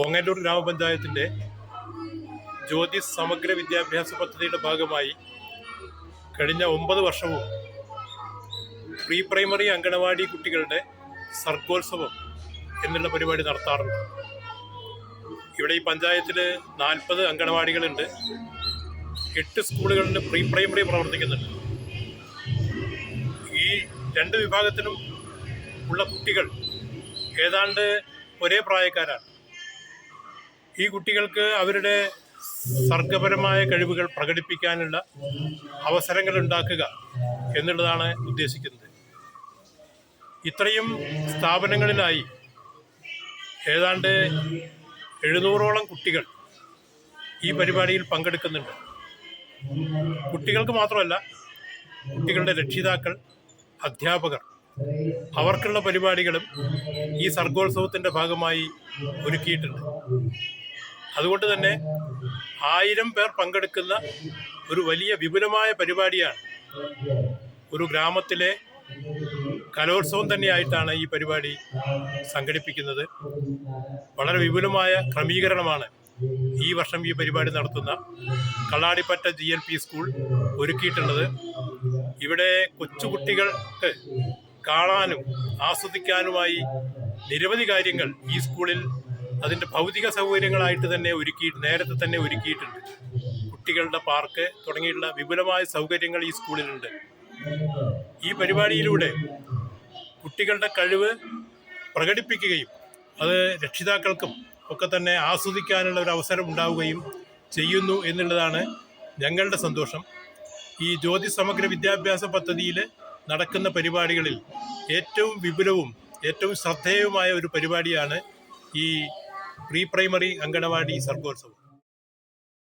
ഓങ്ങല്ലൂർ ഗ്രാമപഞ്ചായത്തിന്റെ ജ്യോതി സമഗ്ര വിദ്യാഭ്യാസ പദ്ധതിയുടെ ഭാഗമായി കഴിഞ്ഞ ഒമ്പത് വർഷവും പ്രീ പ്രൈമറി അങ്കണവാടി കുട്ടികളുടെ സർഗോത്സവം എന്നുള്ള പരിപാടി നടത്താറുണ്ട്. ഇവിടെ ഈ പഞ്ചായത്തിൽ നാൽപ്പത് അങ്കണവാടികളുണ്ട് എട്ട് സ്കൂളുകളിൽ പ്രീ പ്രൈമറി പ്രവർത്തിക്കുന്നുണ്ട്. ഈ രണ്ട് വിഭാഗത്തിലും ഉള്ള കുട്ടികൾ ഏതാണ്ട് ഒരേ പ്രായക്കാരാണ്. ഈ കുട്ടികൾക്ക് അവരുടെ സർഗപരമായ കഴിവുകൾ പ്രകടിപ്പിക്കാനുള്ള അവസരങ്ങൾ ഉണ്ടാക്കുക എന്നുള്ളതാണ് ഉദ്ദേശിക്കുന്നത്. ഇത്രയും സ്ഥാപനങ്ങളിലായി ഏതാണ്ട് എഴുന്നൂറോളം കുട്ടികൾ ഈ പരിപാടിയിൽ പങ്കെടുക്കുന്നുണ്ട്. കുട്ടികൾക്ക് മാത്രമല്ല കുട്ടികളുടെ രക്ഷിതാക്കൾ അധ്യാപകർ അവർക്കുള്ള പരിപാടികളും ഈ സർഗോത്സവത്തിന്റെ ഭാഗമായി ഒരുക്കിയിട്ടുണ്ട്. അതുകൊണ്ട് തന്നെ ആയിരം പേർ പങ്കെടുക്കുന്ന ഒരു വലിയ വിപുലമായ പരിപാടിയാണ്. ഒരു ഗ്രാമത്തിലെ കലോത്സവം തന്നെയായിട്ടാണ് ഈ പരിപാടി സംഘടിപ്പിക്കുന്നത്. വളരെ വിപുലമായ ക്രമീകരണമാണ് ഈ വർഷം ഈ പരിപാടി നടത്തുന്ന Kalladipatta G L P school ഒരുക്കിയിട്ടുള്ളത്. ഇവിടെ കൊച്ചുകുട്ടികൾക്ക് കാണാനും ആസ്വദിക്കാനുമായി നിരവധി കാര്യങ്ങൾ ഈ സ്കൂളിൽ അതിന്റെ ഭൗതിക സൗകര്യങ്ങളായിട്ട് തന്നെ ഒരുക്കി നേരത്തെ തന്നെ ഒരുക്കിയിട്ടുണ്ട്. കുട്ടികളുടെ പാർക്ക് തുടങ്ങിയിട്ടുള്ള വിപുലമായ സൗകര്യങ്ങൾ ഈ സ്കൂളിലുണ്ട്. ഈ പരിപാടിയിലൂടെ കുട്ടികളുടെ കഴിവ് പ്രകടിപ്പിക്കുകയും അത് രക്ഷിതാക്കൾക്കും ഒക്കെ തന്നെ ആസ്വദിക്കാനുള്ള ഒരു അവസരം ഉണ്ടാവുകയും ചെയ്യുന്നു എന്നുള്ളതാണ് ഞങ്ങളുടെ സന്തോഷം. ഈ ജ്യോതി സമഗ്ര വിദ്യാഭ്യാസ പദ്ധതിയിൽ നടക്കുന്ന പരിപാടികളിൽ ഏറ്റവും വിപുലവും ഏറ്റവും ശ്രദ്ധേയവുമായ ഒരു പരിപാടിയാണ് ഈ പ്രീ പ്രൈമറി അങ്കണവാടി സർഗോത്സവം.